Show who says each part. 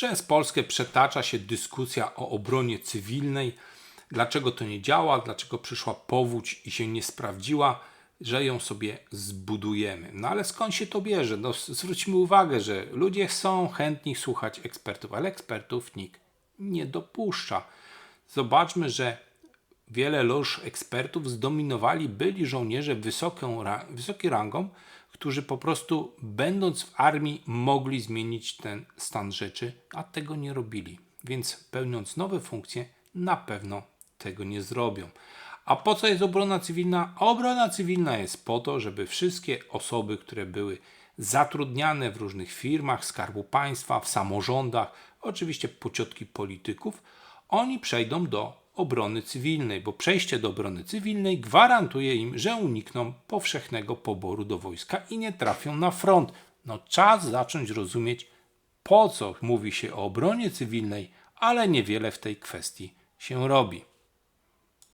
Speaker 1: Przez Polskę przetacza się dyskusja o obronie cywilnej. Dlaczego to nie działa, dlaczego przyszła powódź i się nie sprawdziła, że ją sobie zbudujemy. No ale skąd się to bierze? No, zwróćmy uwagę, że ludzie są chętni słuchać ekspertów, ale ekspertów nikt nie dopuszcza. Zobaczmy, że wiele loż ekspertów zdominowali byli żołnierze wysoką, wysokiej rangą, którzy po prostu będąc w armii mogli zmienić ten stan rzeczy, a tego nie robili. Więc pełniąc nowe funkcje, na pewno tego nie zrobią. A po co jest obrona cywilna? Obrona cywilna jest po to, żeby wszystkie osoby, które były zatrudniane w różnych firmach Skarbu Państwa, w samorządach, oczywiście pociotki polityków, oni przejdą do obrony cywilnej, bo przejście do obrony cywilnej gwarantuje im, że unikną powszechnego poboru do wojska i nie trafią na front. No czas zacząć rozumieć, po co mówi się o obronie cywilnej, ale niewiele w tej kwestii się robi.